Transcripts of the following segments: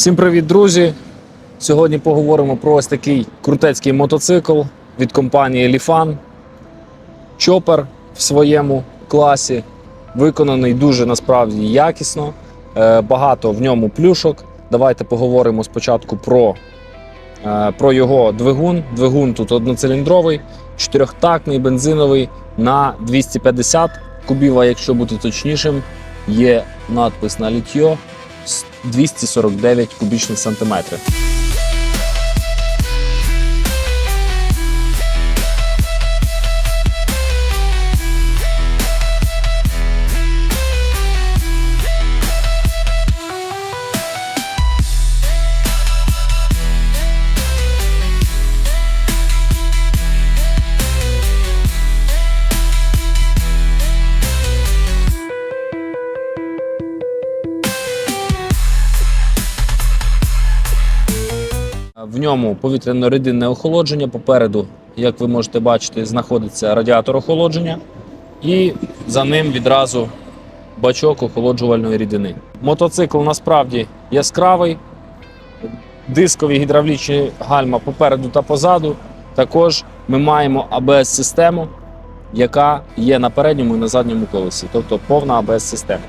Всім привіт, друзі! Сьогодні поговоримо про ось такий крутецький мотоцикл від компанії Lifan. Чопер в своєму класі, виконаний дуже насправді якісно. Е, Багато в ньому плюшок. Давайте поговоримо спочатку про, е, про його двигун. Двигун тут одноциліндровий, чотирьохтактний, бензиновий на 250 кубів, а якщо бути точнішим, є надпис на літьо 249 кубічних сантиметрів. В ньому повітряно-рідинне охолодження. Попереду, як ви можете бачити, знаходиться радіатор охолодження, і за ним відразу бачок охолоджувальної рідини. Мотоцикл насправді яскравий, дискові гідравлічні гальма попереду та позаду. Також ми маємо АБС-систему, яка є на передньому і на задньому колесі, тобто повна АБС-система.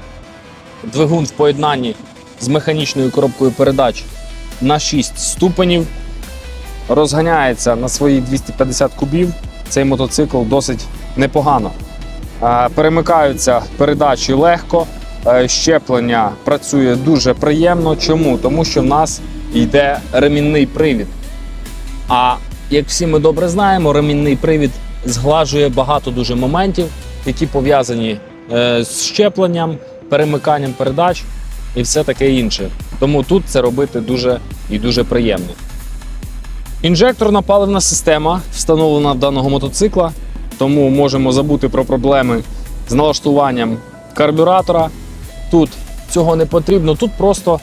Двигун в поєднанні з механічною коробкою передач на 6 ступенів. Розганяється на свої 250 кубів. Цей мотоцикл досить непогано. Е, Перемикаються передачі легко, е, щеплення працює дуже приємно. Чому? Тому що в нас йде ремінний привід. А як всі ми добре знаємо, ремінний привід зглажує багато дуже моментів, які пов'язані е, з щепленням, перемиканням передач і все таке інше. Тому тут це робити дуже і дуже приємно. Інжекторна паливна система встановлена в даного мотоцикла, тому можемо забути про проблеми з налаштуванням карбюратора. Тут цього не потрібно, тут просто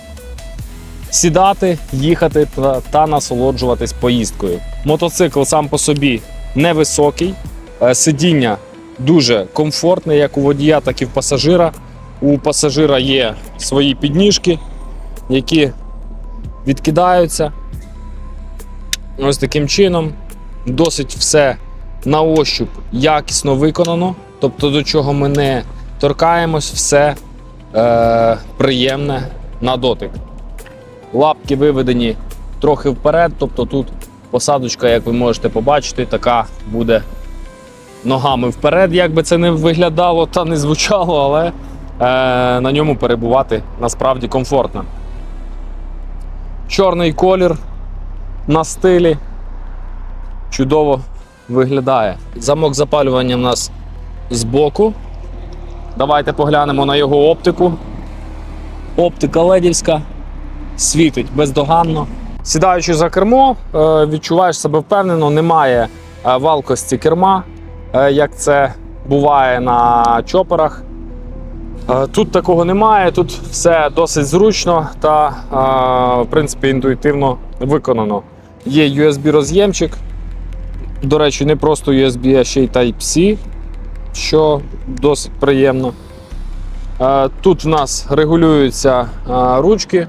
сідати, їхати та, та насолоджуватись поїздкою. Мотоцикл сам по собі невисокий, е, сидіння дуже комфортне, як у водія, так і в пасажира. У пасажира є свої підніжки, які відкидаються. Ось таким чином. Досить все на ощуп якісно виконано. Тобто, до чого ми не торкаємось, все е, приємне на дотик. Лапки виведені трохи вперед, тобто тут посадочка, як ви можете побачити, така буде ногами вперед, як би це не виглядало та не звучало, але на ньому перебувати насправді комфортно. Чорний колір на стилі чудово виглядає. Замок запалювання в нас збоку. Давайте поглянемо на його оптику. Оптика ледівська, світить бездоганно. Сідаючи за кермо, е, відчуваєш себе впевнено, немає е, валкості керма, е, як це буває на чоперах. Е, Тут такого немає, тут все досить зручно та, е, в принципі, інтуїтивно виконано. Є USB-роз'ємчик. До речі, не просто USB, а ще й Type-C, що досить приємно. Е, Тут в нас регулюються ручки.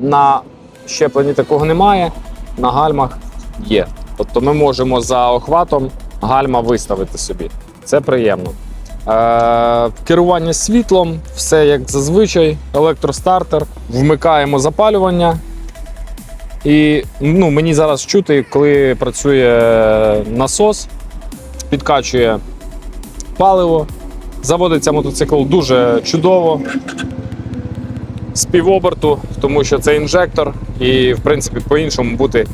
На щепленні такого немає, на гальмах є. Тобто ми можемо за охватом гальма виставити собі. Це приємно. Е, керування світлом, все як зазвичай, електростартер, вмикаємо запалювання. І ну, мені зараз чути, коли працює насос, підкачує паливо. Заводиться мотоцикл дуже чудово з півоберту, тому що це інжектор, і в принципі по-іншому бути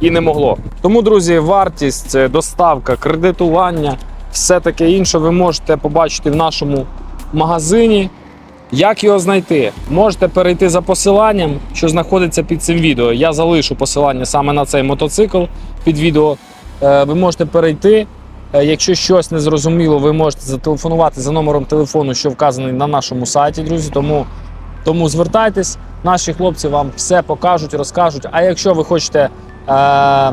і не могло. Тому, друзі, вартість, е, доставка, кредитування, все таке інше ви можете побачити в нашому магазині. Як його знайти? Можете перейти за посиланням, що знаходиться під цим відео. Я залишу посилання саме на цей мотоцикл під відео. Е, Ви можете перейти. Е, Якщо щось не зрозуміло, ви можете зателефонувати за номером телефону, що вказаний на нашому сайті, друзі. Тому, тому звертайтесь, наші хлопці вам все покажуть, розкажуть. А якщо ви хочете. Е,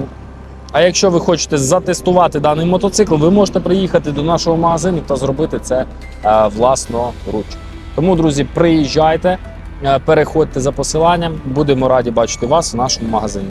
а якщо ви хочете затестувати даний мотоцикл, ви можете приїхати до нашого магазину та зробити це е, власноруч. Тому, друзі, приїжджайте, Е, Переходьте за посиланням. Будемо раді бачити вас в нашому магазині.